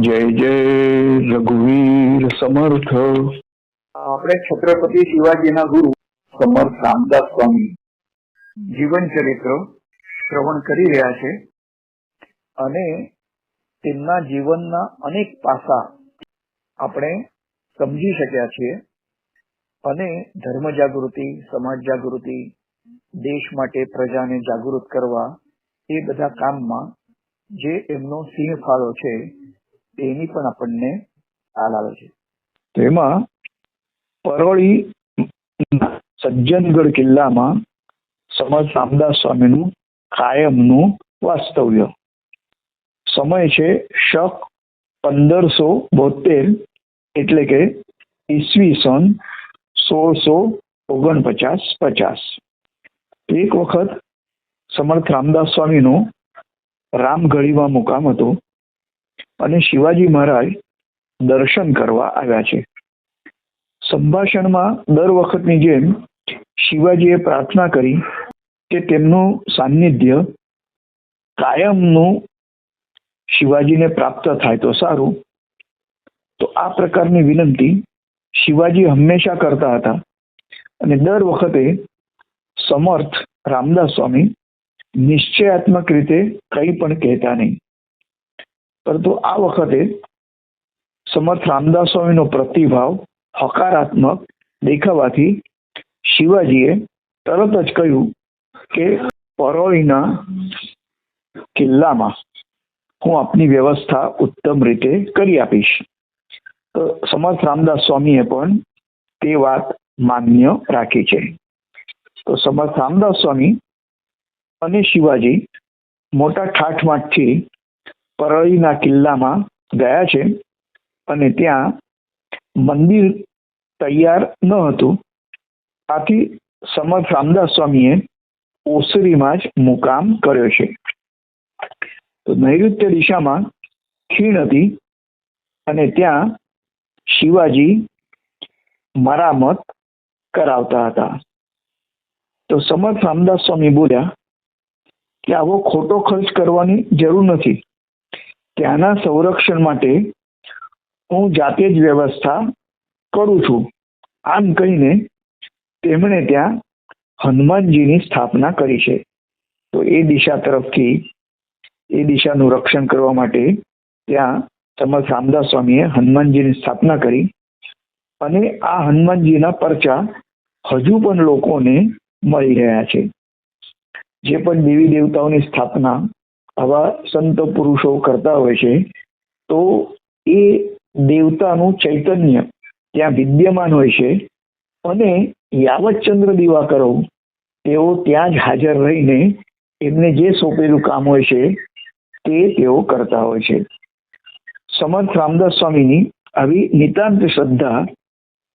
જય જય રઘુવીર સમર્થ આપણે છત્રપતિ શિવાજીના ગુરુ સમર્થ રામદાસ સ્વામી જીવન ચરિત્ર શ્રવણ કરી રહ્યા છે અને તેમના જીવનના અનેક પાસા આપણે સમજી શક્યા છીએ અને ધર્મ જાગૃતિ, સમાજ જાગૃતિ દેશ માટે પ્રજાને જાગૃત કરવા એ બધા કામમાં જે એમનો સિંહ ફાળો છે, એની પણ આપણને ખ્યાલ આવે છે. તેમાં પરોળી સજ્જનગઢ કિલ્લામાં સમર્થ રામદાસ સ્વામીનું કાયમનું વાસ્તવ્ય. સમય છે શક પંદરસો બોતેર એટલે કે ઈસવીસન સોળસો ઓગણપચાસ પચાસ. એક વખત સમર્થ રામદાસ સ્વામીનો રામગઢીમાં મુકામ હતો અને શિવાજી મહારાજ દર્શન કરવા આવ્યા છે. સંભાષણમાં દર વખતની જેમ શિવાજીએ પ્રાર્થના કરી કે તેમનું સાનિધ્ય કાયમનું શિવાજીને પ્રાપ્ત થાય તો સારું. તો આ પ્રકારની વિનંતી શિવાજી હંમેશા કરતા હતા અને દર વખતે સમર્થ રામદાસ સ્વામી નિશ્ચયાત્મક રીતે કંઈ પણ કહેતા નહીં. પરંતુ આ વખતે સમર્થ રામદાસ સ્વામીનો પ્રતિભાવ હકારાત્મક દેખાવાથી શિવાજીએ તરત જ કહ્યું કે પરોળીના કિલ્લામાં હું આપની વ્યવસ્થા ઉત્તમ રીતે કરી આપીશ. તો સમર્થ રામદાસ સ્વામીએ પણ તે વાત માન્ય રાખી છે. તો સમર્થ રામદાસ સ્વામી અને શિવાજી મોટા ઠાઠમાઠથી પરળીના કિલ્લામાં ગયા છે અને ત્યાં મંદિર તૈયાર ન હતું. આથી સમર્થ રામદાસ સ્વામીએ ઓસરીમાં જ મુકામ કર્યો છે. તો નૈઋત્ય દિશામાં ખીણ હતી અને ત્યાં શિવાજી મરામત કરાવતા હતા. તો સમર્થ રામદાસ સ્વામી બોલ્યા કે આવો ખોટો ખર્ચ કરવાની જરૂર નથી. ત્યાંના સંરક્ષણ માટે હું જાતે જ વ્યવસ્થા કરું છું. આમ કહીને તેમણે ત્યાં હનુમાનજીની સ્થાપના કરી છે. તો એ દિશા તરફથી, એ દિશાનું રક્ષણ કરવા માટે ત્યાં સમર્થ રામદાસ સ્વામીએ હનુમાનજીની સ્થાપના કરી. અને આ હનુમાનજીના પરચા હજુ પણ લોકોને મળી રહ્યા છે. જે પણ દેવી દેવતાઓની સ્થાપના આવા સંત પુરુષો કરતા હોય છે, તો એ દેવતાનું ચૈતન્ય ત્યાં વિદ્યમાન હોય છે અને યાવતચંદ્ર દિવાકરો તેઓ ત્યાં જ હાજર રહીને એમને જે સોંપેલું કામ હોય છે, તે તેઓ કરતા હોય છે. સમર્થ રામદાસ સ્વામીની આવી નિતાંત શ્રદ્ધા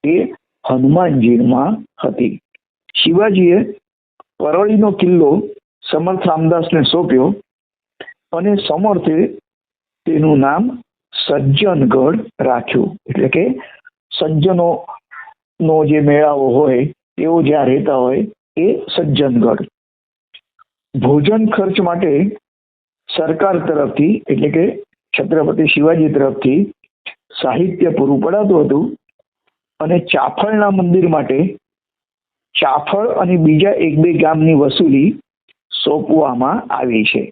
એ હનુમાનજીમાં હતી. શિવાજીએ પરળીનો કિલ્લો સમર્થ રામદાસને સોંપ્યો અને સમર્થે તેનું નામ સજ્જનગઢ રાખ્યું. એટલે કે સજ્જનો નો જે મેળાવો હોય, તેઓ જ્યાં રહેતા હોય, એ સજ્જનગઢ. ભોજન ખર્ચ માટે સરકાર તરફથી, એટલે કે છત્રપતિ શિવાજી તરફથી સાહિત્ય પૂરું પડાતું હતું અને ચાફળના મંદિર માટે ચાફળ અને બીજા એક બે ગામની વસૂલી સોંપવામાં આવી છે.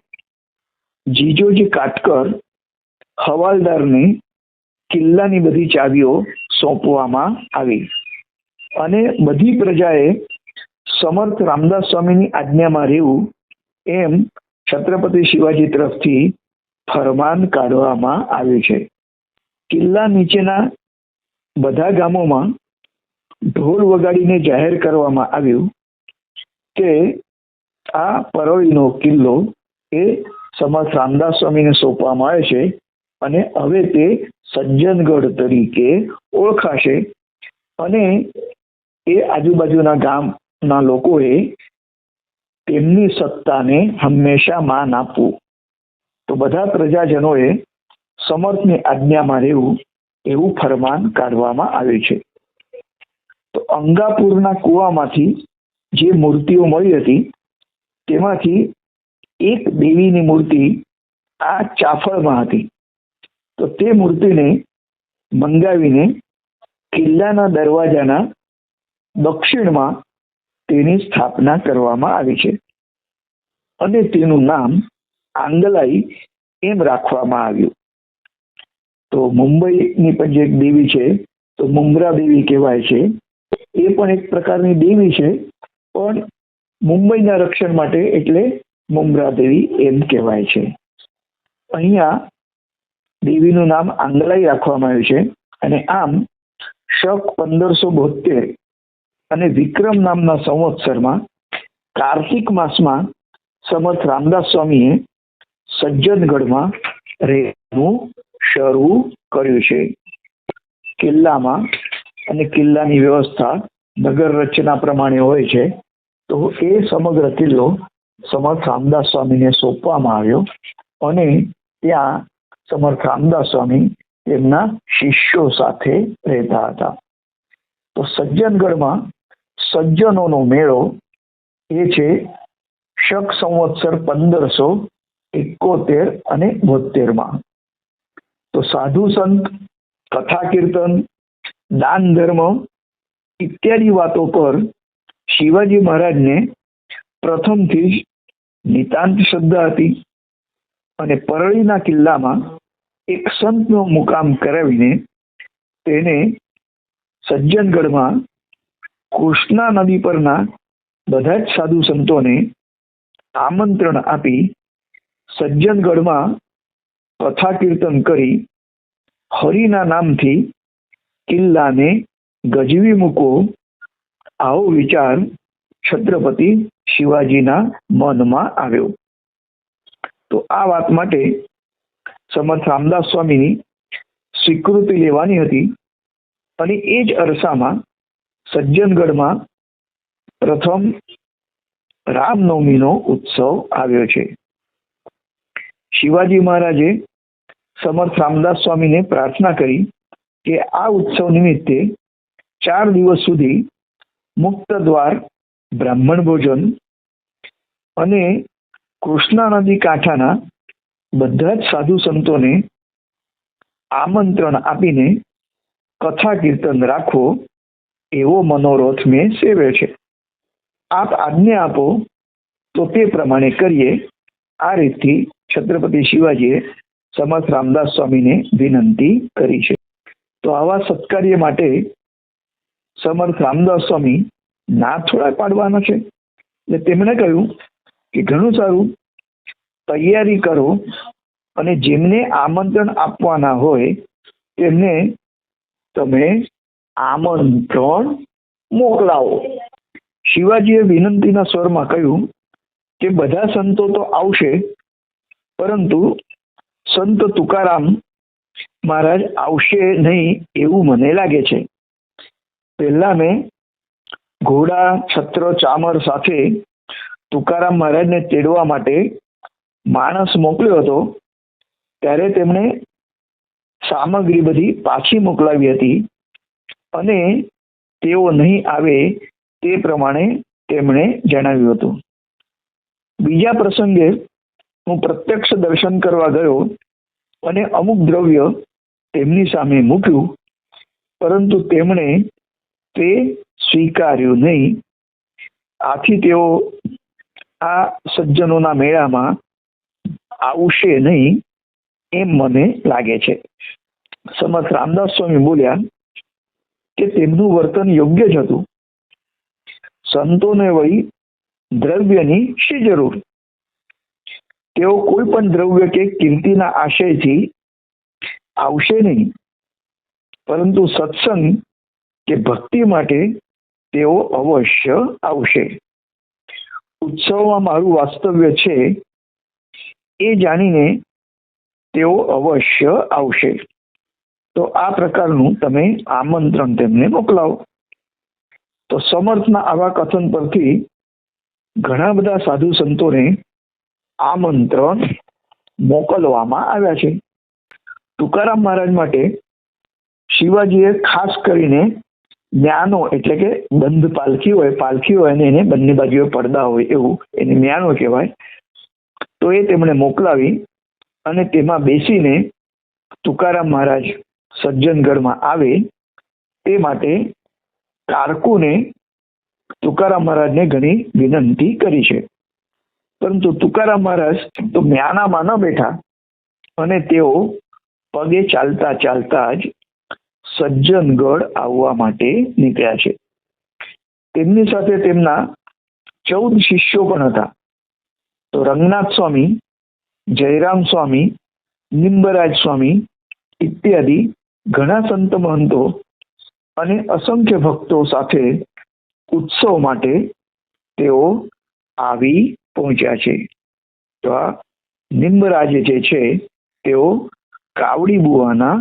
જીજોજી કાટકર હવાલદારને કિલ્લાની બધી ચાવીઓ સોંપવામાં આવી અને બધી પ્રજાએ સમર્થ રામદાસ સ્વામીની આજ્ઞામાં રહેવું એમ છત્રપતિ શિવાજી તરફથી ફરમાન કાઢવામાં આવ્યું છે. કિલ્લા નીચેના બધા ગામોમાં ઢોલ વગાડીને જાહેર કરવામાં આવ્યું કે આ પરોળીનો કિલ્લો એ સમર્થ રામદાસ સ્વામીને સોંપવામાં આવે છે અને હવે તે સજ્જનગઢ તરીકે ઓળખાશે. અને એ આજુબાજુના ગામના લોકોએ તેમની સત્તાને હંમેશા માન આપવું તો બધા પ્રજાજનોએ સમર્થની આજ્ઞામાં રહેવું એવું ફરમાન કાઢવામાં આવ્યું છે. તો અંગાપુરના કુવામાંથી જે મૂર્તિઓ મળી હતી, તેમાંથી એક દેવીની મૂર્તિ આ ચાફળમાં હતી. તો તે મૂર્તિને મંગાવીને કિલ્લાના દરવાજાના દક્ષિણમાં તેની સ્થાપના કરવામાં આવી છે. અને તેનું નામ આંગલાઈ એમ રાખવામાં આવ્યું. તો મુંબઈની પણ જે એક દેવી છે, તો મુમરા દેવી કહેવાય છે. એ પણ એક પ્રકારની દેવી છે. પણ મુંબઈના રક્ષણ માટે એટલે મુમરા દેવી એમ કહેવાય છે. અહીંયા દેવીનું નામ આંગલાઈ રાખવામાં આવ્યું છે અને આમ શક પંદરસો બોતેર અને વિક્રમ નામના સંવત્સરમાં કાર્તિક માસમાં સમર્થ રામદાસ સ્વામીએ સજ્જનગઢમાં રહેવાનું શરૂ કર્યું છે. કિલ્લામાં અને કિલ્લાની વ્યવસ્થા નગર રચના પ્રમાણે હોય છે, તો એ સમગ્ર કિલ્લો સમર્થ રામદાસ સ્વામીને સોંપવામાં આવ્યો અને ત્યાં સમર્થ રામદાસ સ્વામી તેમના શિષ્યો સાથે રહેતા હતા. તો સજ્જનગઢમાં સજ્જનોનો મેળો એ છે શક સંવત્સર પંદરસો એકોતેર અને બોતેરમાં તો સાધુ સંત, કથા કીર્તન દાન ધર્મ ઇત્યાદિ વાતો પર શિવાજી મહારાજને પ્રથમથી જ નિતાંત શ્રદ્ધા હતી અને પરળીના કિલ્લામાં એક સંતનો મુકામ કરાવીને તેને સજ્જનગઢમાં કૃષ્ણા નદી પરના બધા જ સાધુ સંતોને આમંત્રણ આપી સજ્જનગઢમાં કથા કીર્તન કરી હરિના નામથી કિલ્લાને ગજવી મૂકો આવો વિચાર છત્રપતિ શિવાજીના મનમાં આવ્યો. તો આ વાત માટે સમર્થ રામદાસ સ્વામીની સ્વીકૃતિ લેવાની હતી અને એ જ અરસામાં સજ્જનગઢમાં પ્રથમ રામનવમીનો ઉત્સવ આવ્યો છે. શિવાજી મહારાજે સમર્થ રામદાસ સ્વામીને પ્રાર્થના કરી કે આ ઉત્સવ નિમિત્તે ચાર દિવસ સુધી મુક્ત દ્વાર, બ્રાહ્મણ ભોજન અને કૃષ્ણા નદી કાંઠાના બધા જ સાધુ સંતોને આમંત્રણ આપીને કથા કીર્તન રાખવો એવો મનોરથ મેં સેવ્યો છે. આપ આજ્ઞા આપો તો તે પ્રમાણે કરીએ. આ રીતથી છત્રપતિ શિવાજીએ સમર્થ રામદાસ સ્વામીને વિનંતી કરી છે. તો આવા સત્કાર્ય માટે સમર્થ રામદાસ સ્વામી ના થોડા પાડવાના છે. એટલે તેમણે કહ્યું કે ઘણું સારું, તૈયારી કરો અને જેમને આમંત્રણ આપવાના હોય તેમને તમે આમંત્રણ મોકલાવો. શિવાજીએ વિનંતીના સ્વરમાં કહ્યું કે બધા સંતો તો આવશે, પરંતુ સંત તુકારામ મહારાજ, આવશે નહીં એવું મને લાગે છે. પહેલા મેં ઘોડા, છત્ર, ચામર સાથે તુકારામ મહારાજને તેડવા માટે માણસ મોકલ્યો હતો. ત્યારે તેમણે સામગ્રી બધી પાછી મોકલાવી હતી અને તેઓ નહીં આવે તે પ્રમાણે તેમણે જણાવ્યું હતું. બીજા પ્રસંગે હું પ્રત્યક્ષ દર્શન કરવા ગયો અને અમુક દ્રવ્ય તેમની સામે મૂક્યું, પરંતુ તેમણે તે સ્વીકાર્યું નહીં. આથી તેઓ આ સજ્જનોના મેળામાં આવશે નહીં એમ મને લાગે છે. સમર્થ રામદાસ સ્વામી બોલ્યા કે તેમનું વર્તન યોગ્ય જ હતું. સંતોને વળી દ્રવ્યની શી જરૂર? તેઓ કોઈ પણ દ્રવ્ય કે કીર્તિના આશયથી આવશે નહીં. પરંતુ સત્સંગ કે ભક્તિ માટે તેઓ અવશ્ય આવશે. ઉત્સવમાં મારું વાસ્તવ્ય છે એ જાણીને તેઓ અવશ્ય આવશે. તો આ પ્રકારનું તમે આમંત્રણ તેમને મોકલાવો. તો સમર્થના આવા કથન પરથી ઘણા બધા સાધુ સંતોને આમંત્રણ મોકલવામાં આવ્યા છે. તુકારામ મહારાજ માટે શિવાજીએ ખાસ કરીને જ્ઞાનો એટલે કે બંધ પાલખી હોય પાલખી હોય અને એને બંને બાજુએ પડદા હોય એવું એને મ્યાનો કહેવાય. તો એ તેમણે મોકલાવી અને તેમાં બેસીને તુકારામ મહારાજ સજ્જનગઢમાં આવે તે માટે કારકુને તુકારામ મહારાજને ઘણી વિનંતી કરી છે. પરંતુ તુકારામ મહારાજ તો મ્યાનામાં ન બેઠા અને તેઓ પગે ચાલતા ચાલતા જ સજ્જનગઢ આવવા માટે નીકળ્યા છે. તેમની સાથે તેમના ચૌદ શિષ્યો પણ હતા. તો રંગનાથ સ્વામી, જયરામ સ્વામી, નિંબરાજ સ્વામી ઇત્યાદિ ઘણા સંત મહંતો અને અસંખ્ય ભક્તો સાથે ઉત્સવ માટે તેઓ આવી પહોંચ્યા છે. તો આ નિંબરાજ જે છે, તેઓ કાવડી બુવાના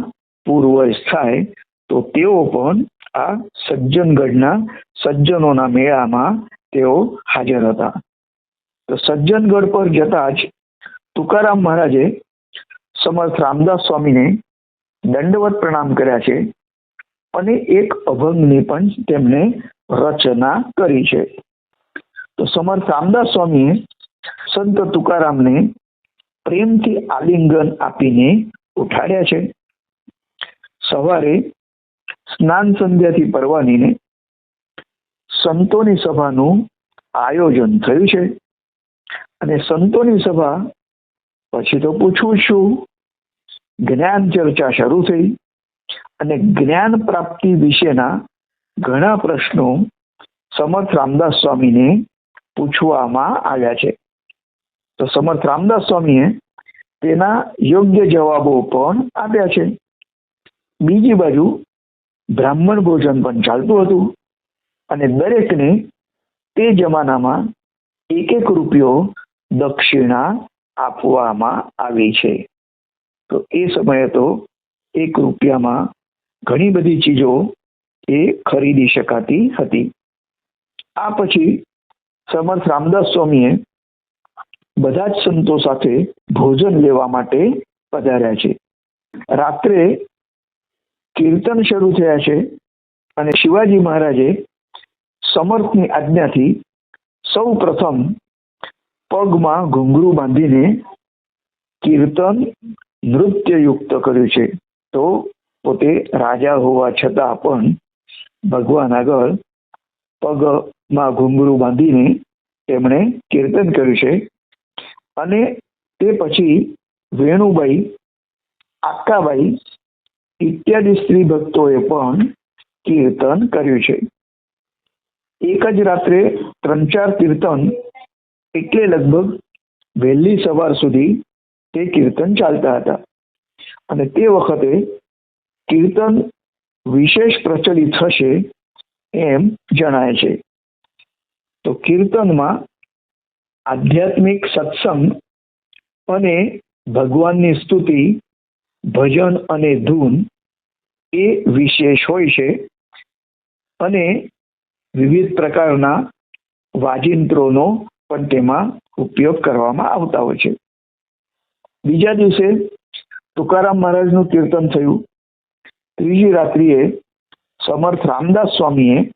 પૂર્વજ થાય તો તેઓ પણ આ સજ્જનગઢના સજ્જનોના મેળામાં તેઓ હાજર હતા. તો સજ્જનગઢ પર જતા જ તુકારામ મહારાજે સમર્થ રામદાસ સ્વામીને દંડવત પ્રણામ કર્યા છે અને એક અભંગની પણ તેમણે રચના કરી છે. તો સમર્થ રામદાસ સ્વામીએ સંત તુકારામને પ્રેમથી આલિંગન આપીને ઉઠાડ્યા છે. સવારે સ્નાન સંધ્યાથી પરવાનીને સંતોની સભાનું આયોજન થયું છે. અને સંતોની સભા પછી તો પૂછવું શું જ્ઞાન ચર્ચા શરૂ થઈ અને જ્ઞાન પ્રાપ્તિ વિશેના ઘણા પ્રશ્નો સમર્થ રામદાસ સ્વામીને પૂછવામાં આવ્યા છે. તો સમર્થ રામદાસ સ્વામીએ તેના યોગ્ય જવાબો પણ આપ્યા છે. બીજી બાજુ બ્રાહ્મણ ભોજન પણ ચાલતું હતું અને દરેકને તે જમાનામાં એક એક રૂપિયો દક્ષિણા આપવામાં આવી છે. તો એ સમયે તો એક રૂપિયામાં ઘણી બધી ચીજો એ ખરીદી શકાતી હતી. આ પછી સમર્થ રામદાસ સ્વામીએ બધા જ સંતો સાથે ભોજન લેવા માટે પધાર્યા છે. રાત્રે કીર્તન શરૂ થયા છે અને શિવાજી મહારાજે સમર્થની આજ્ઞાથી સૌ પ્રથમ પગમાં ઘુંઘરું બાંધીને કીર્તન નૃત્યયુક્ત કર્યું છે. તો પોતે રાજા હોવા છતાં પણ ભગવાન આગળ પગમાં ઘુંઘરું બાંધીને તેમણે કીર્તન કર્યું છે. અને તે પછી વેણુબાઈ આક્કાબાઈ ઇત્યાદિ સ્ત્રી ભક્તોએ પણ કીર્તન કર્યું છે. એક જ રાત્રે ત્રણ ચાર કીર્તન એટલે લગભગ વહેલી સવાર સુધી તે કીર્તન ચાલતા હતા. અને તે વખતે કીર્તન વિશેષ પ્રચલિત થશે એમ જણાય છે. તો કીર્તનમાં આધ્યાત્મિક સત્સંગ અને ભગવાનની સ્તુતિ, ભજન અને ધૂન એ વિશેષ હોય છે અને વિવિધ પ્રકારના વાજિંત્રોનો પણ તેમાં ઉપયોગ કરવામાં આવતા હોય છે. બીજા દિવસે તુકારામ મહારાજનું કીર્તન થયું. ત્રીજી રાત્રિએ સમર્થ રામદાસ સ્વામીએ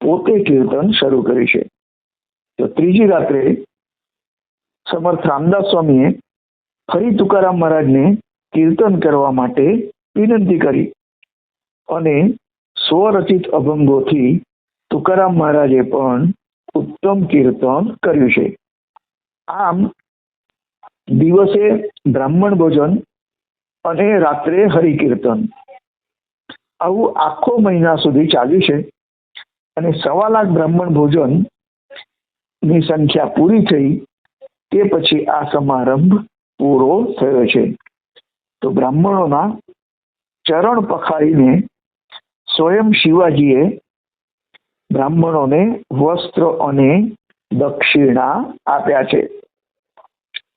પોતે કીર્તન શરૂ કર્યું છે. તો ત્રીજી રાત્રે સમર્થ રામદાસ સ્વામીએ ફરી તુકારામ મહારાજને કીર્તન કરવા માટે વિનંતી કરી અને સ્વરચિત અભંગોથી તુકારામ મહારાજે પણ ઉત્તમ કીર્તન કર્યું છે. આમ દિવસે બ્રાહ્મણ ભોજન અને રાત્રે હરિકીર્તન આવું આખો મહિના સુધી ચાલ્યું છે અને સવા લાખ બ્રાહ્મણ ભોજનની સંખ્યા પૂરી થઈ તે પછી આ સમારંભ પૂરો થયો છે. તો બ્રાહ્મણોના ચરણ પખાડીને સ્વયં શિવાજીએ બ્રાહ્મણોને વસ્ત્ર અને દક્ષિણા આપ્યા છે.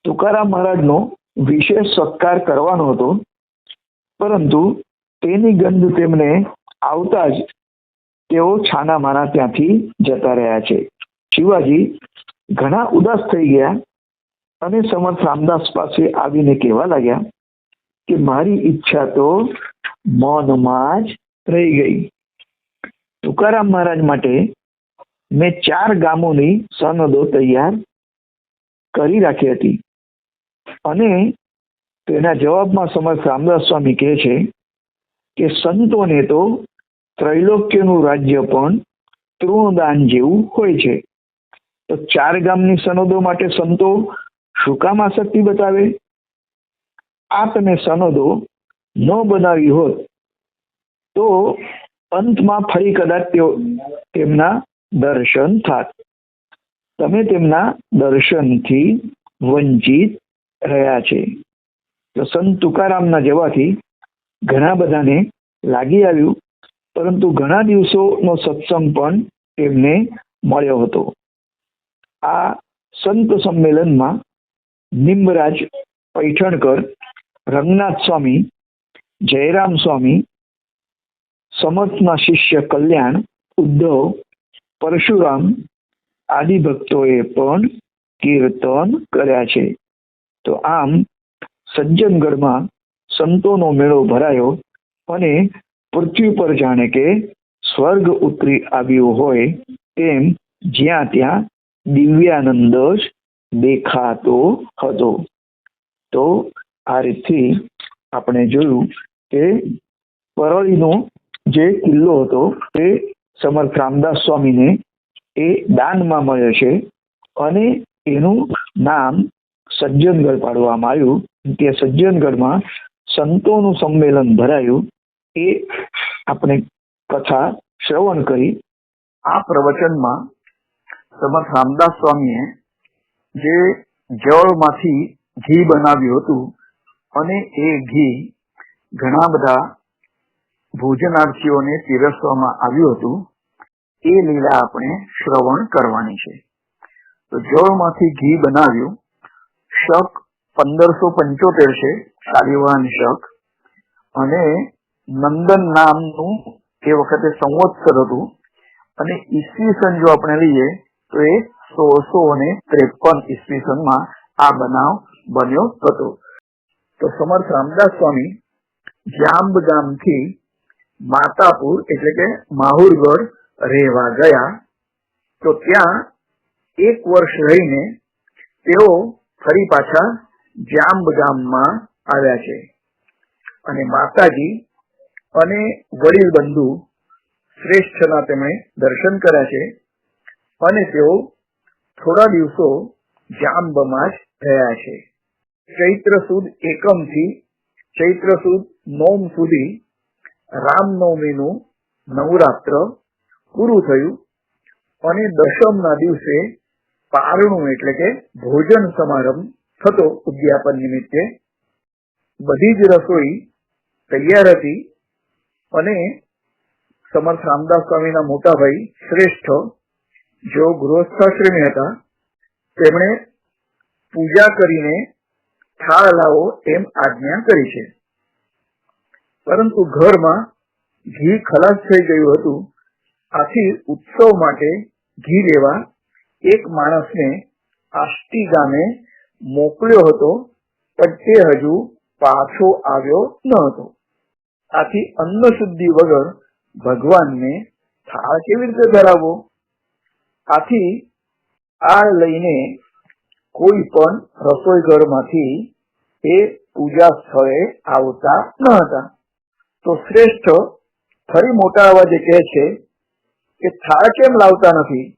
તુકારામ મહારાજનો વિશેષ સત્કાર કરવાનો હતો, પરંતુ તેની ગંધ તેમને આવતા જ તેઓ છાના માના ત્યાંથી જતા રહ્યા છે. શિવાજી ઘણા ઉદાસ થઈ ગયા અને સમર્થ રામદાસ પાસે આવીને કહેવા લાગ્યા કે મારી ઈચ્છા તો મૌનમાં જ રહી ગઈ. તુકારામ મહારાજ માટે મેં ચાર ગામોની સનદો તૈયાર કરી રાખી હતી. અને તેના જવાબમાં સમર્થ રામદાસ સ્વામી કહે છે કે સંતોને તો ત્રૈલોક્યનું રાજ્ય પણ તૃણદાન જેવું હોય છે. તો ચાર ગામની સનદો માટે સંતો શું કામ આસક્તિ બતાવે? આ તમે સનદો ન બનાવી હોત, તો અંતમાં ફરી કદાચ તેઓ તેમના દર્શન થાત. તમે તેમના દર્શનથી વંચિત રહ્યા છે. તો સંત તુકારામના જવાથી ઘણા બધાને લાગી આવ્યું, પરંતુ ઘણા દિવસોનો સત્સંગ પણ તેમને મળ્યો હતો. આ સંત સંમેલનમાં નિમરાજ પૈઠણકર, રંગનાથ સ્વામી, જયરામ સ્વામી, સમર્થના શિષ્ય કલ્યાણ, ઉદ્ધવ, પરશુરામ આદિ ભક્તોએ પણ કીર્તન કર્યા છે. તો આમ સજ્જનગઢમાં સંતોનો મેળો ભરાયો અને પૃથ્વી પર જાણે કે સ્વર્ગ ઉતરી આવ્યું હોય તેમ જ્યાં ત્યાં દિવ્યાનંદ જ દેખાતો હતો. તો આ રીતથી આપણે જોયું કે પરળીનો જે કિલ્લો હતો તે સમર્થ રામદાસ સ્વામીને એ દાનમાં મળ્યો છે અને એનું નામ સજ્જનગઢ પાડવામાં આવ્યું. તે સજ્જનગઢમાં સંતોનું સંમેલન ભરાયું એ આપણે કથા શ્રવણ કરી. આ પ્રવચનમાં સમર્થ રામદાસ સ્વામીએ જે જળમાંથી ઘી બનાવ્યું હતું અને એ ઘી ઘણા બધા ભોજનાર્થીઓને પીરસવામાં આવ્યું હતું. એ લીલા આપણે શ્રવણ કરવાની છે. તો જળમાંથી ઘી બનાવ્યું. શક પંદરસો પંચોતેર છે, શાલિવાહન શક. અને નંદન નામનું એ વખતે સંવત્સર હતું. અને ઈસવીસન જો આપણે લઈએ તો એ સોળસો અને ત્રેપન ઈસવીસનમાં આ બનાવ બન્યો હતો. તો સમર્થ રામદાસ સ્વામી જાંબ ગામથી માતાપુર એટલે કે માહુરગઢ રહેવા ગયા. તો ત્યાં એક વર્ષ રહીને તેઓ ફરી પાછા જાંબ ગામમાં આવ્યા છે. અને માતાજી અને વડીલ બંધુ શ્રેષ્ઠના તેમણે દર્શન કર્યા છે. અને તેઓ થોડા દિવસો જામબમાશ રહ્યા છે. ચૈત્ર સુદ એકમથી ચૈત્ર સુદ નોમ સુધી રામનવમીનું નવરાત્ર પૂરું થયું અને દશમના દિવસે પારણું એટલે કે ભોજન સમારંભ થતો ઉદ્યાપન નિમિત્તે બધી જ રસોઈ તૈયાર હતી અને સમર્થ રામદાસ સ્વામીના મોટા ભાઈ શ્રેષ્ઠ જેઓ ગૃહસ્થાશ્રમી હતા, તેમણે પૂજા કરીને થાળ લાવો એમ આજ્ઞા કરી છે. પરંતુ ઘરમાં ઘી ખલાસ થઈ ગયું હતું. આથી ઉત્સવ માટે ઘી લેવા એક માણસને આષ્ટી ગામે મોકલ્યો હતો, પણ તે હજુ પાછો આવ્યો ન હતો. આથી અન્ન શુદ્ધિ વગર ભગવાનને થાળ કેવી રીતે ધરાવવો? આથી આ લઈને કોઈ પણ રસોઈ ઘરમાંથી એ પૂજા સ્થળે આવતા ન હતા. તો શ્રેષ્ઠ ફરી મોટા અવાજે કહે છે કે થાળ કેમ લાવતા નથી?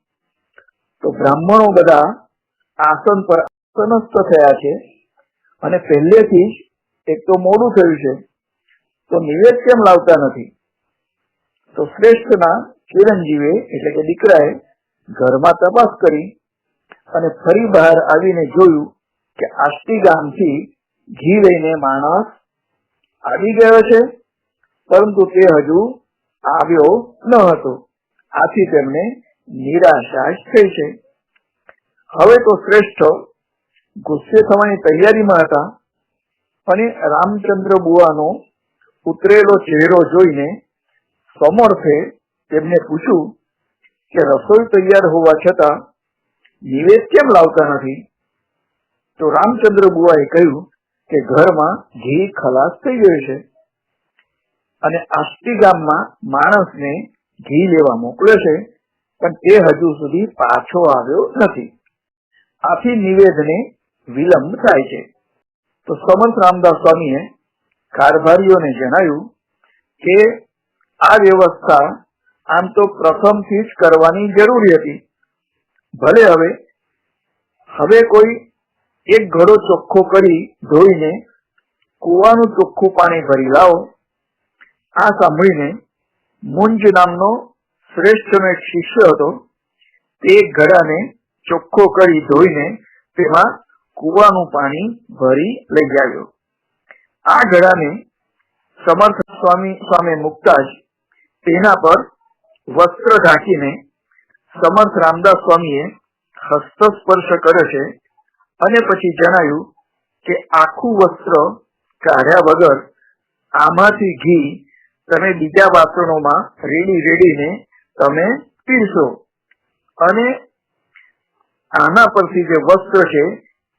તો બ્રાહ્મણો બધા આસન પર આસનસ્થ થયા છે અને પહેલેથી જ એક તો મોડું થયું છે. તો નિવેદ કેમ લાવતા નથી? તો શ્રેષ્ઠના ચિરંજીવે એટલે કે દીકરાએ ઘરમાં તપાસ કરી અને ફરી બહાર આવીને જોયું કે આષ્ટી ગામથી ઘી લઈને માણસ આવી ગયો છે, પરંતુ તે હજુ આવ્યો ન હતો. આથી તેમને નિરાશા થઈ છે. હવે તો શ્રેષ્ઠ ગુસ્સે થવાની તૈયારીમાં હતા અને રામચંદ્ર બુવાનો ઉતરેલો ચહેરો જોઈને સમર્થે તેમને પૂછ્યું કે રસોઈ તૈયાર હોવા છતાં નિવેદ કેમ લાવતા નથી? તો રામચંદ્ર બુઆએ કહ્યું કે ઘરમાં ઘી ખલાસ થઈ ગયું છે અને આસ્તી ગામમાં માણસને ઘી લેવા મોકલે છે, પણ તે હજુ સુધી પાછો આવ્યો નથી. આથી નિવેદને વિલંબ થાય છે. તો સમંત રામદાસ સ્વામીએ કારભારીઓને જણાવ્યું કે આ વ્યવસ્થા આમ તો પ્રથમથી જ કરવાની જરૂરી હતી. ભલે હવે હવે કોઈ એક ઘડો ચોખ્ખો કરી ધોઈને કુવાનું ચોખ્ખું પાણી ભરી લાવો. આ સાંભળીને મુંજ નામનો શ્રેષ્ઠનો એક શિષ્ય હતો. તે ઘડાને ચોખ્ખો કરી ધોઈને તેમાં કુવાનું પાણી ભરી લઈ આવ્યો. આ ઘડાને સમર્થ સ્વામી સામે મૂકતા જ તેના પર વસ્ત્ર ઢાંકીને સમર્થ રામદાસ સ્વામીએ હસ્તસ્પર્શ કર્યો છે અને પછી જણાયું કે આખું વસ્ત્ર કાઢ્યા વગર આમાંથી ઘી તમે બીજા વાસણોમાં રેડી રેડીને તમે પીરશો અને આના પરથી જે વસ્ત્ર છે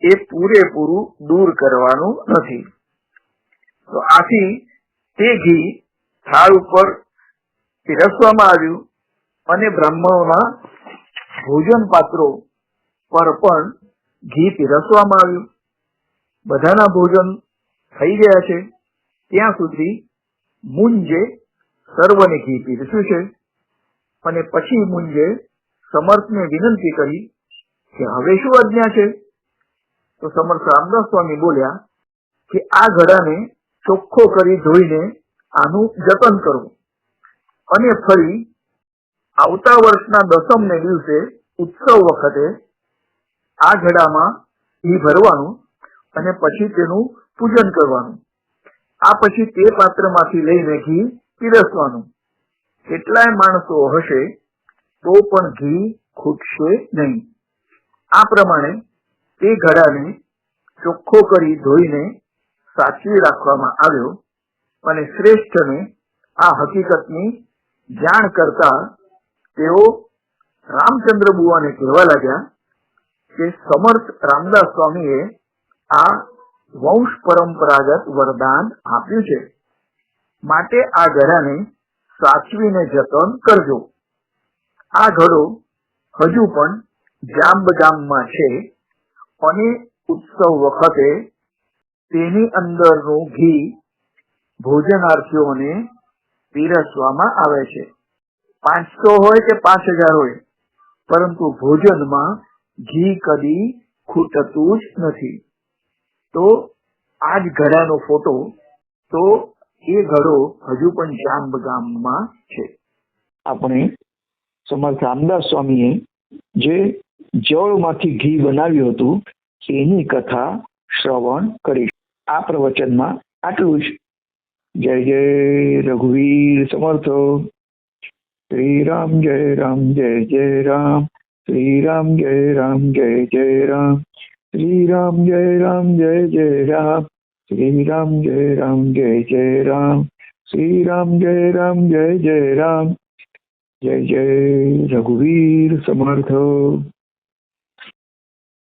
એ પૂરેપૂરું દૂર કરવાનું નથી. તો આથી તે ઘી થાળ ઉપર પીરસવામાં આવ્યું અને બ્રાહ્મણોના ભોજન પાત્રો પર પણ ઘી પીરસવામાં આવ્યું. બધાના ભોજન થઈ ગયા છે. ત્યાં સુધી મુંજે સર્વને ઘી પીરસ્યું છે. અને પછી મુંજે સમર્થને વિનંતી કરી કે હવે શું આજ્ઞા છે? તો સમર્થ રામદાસ સ્વામી બોલ્યા કે આ ઘડાને ચોખ્ખો કરી ધોઈને આનું જતન કરવું અને ફરી આવતા વર્ષના દસમને દિવસે ઉત્સવ વખતે આ ઘડામાં ઘી ભરવાનું અને પછી તેનું પૂજન કરવાનું. આ પછી તે પાત્રમાંથી લઈને ઘી પીરસવાનું. કેટલાય માણસો હશે તો પણ ઘી ખૂટશે નહીં. આ પ્રમાણે તે ઘડાને ચોખ્ખો કરી ધોઈને સાચવી રાખવામાં આવ્યો અને શ્રેષ્ઠને આ હકીકતની જાણ કરતા તેઓ રામચંદ્ર બુવાને કહેવા લાગ્યા કે સમર્થ રામદાસ સ્વામીએ આ વંશ પરંપરાગત વરદાન આપ્યું છે. માટે આ ઘડાને સાચવીને જતન કરજો. આ ઘડો હજુ પણ જામબગામમાં છે અને ઉત્સવ વખતે તેની અંદરનું ઘી ભોજનાર્થીઓને પીરસવામાં આવે છે. પાંચસો હોય કે પાંચ હજાર હોય. પરંતુ ભોજનમાં ઘી કદી ખૂટતું જ નથી. તો આ જ ઘડાનો ફોટો તો એ ઘડો હજુ પણ જાંબ ગામમાં છે. આપણે સમર્થ રામદાસ સ્વામીએ જે જળમાંથી ઘી બનાવ્યું હતું, એની કથા શ્રવણ કરી આ પ્રવચનમાં આટલું જ. જય જય રઘુવીર સમર્થ. શ્રી રામ જય રામ, જય જય રામ. શ્રી રામ જય રામ, જય જય રામ. શ્રી રામ જય રામ, જય જય રામ. શ્રી રામ જય રામ, જય જય રામ. શ્રી રામ જય રામ, જય જય રામ. જય જય રઘુવીર સમર્થ.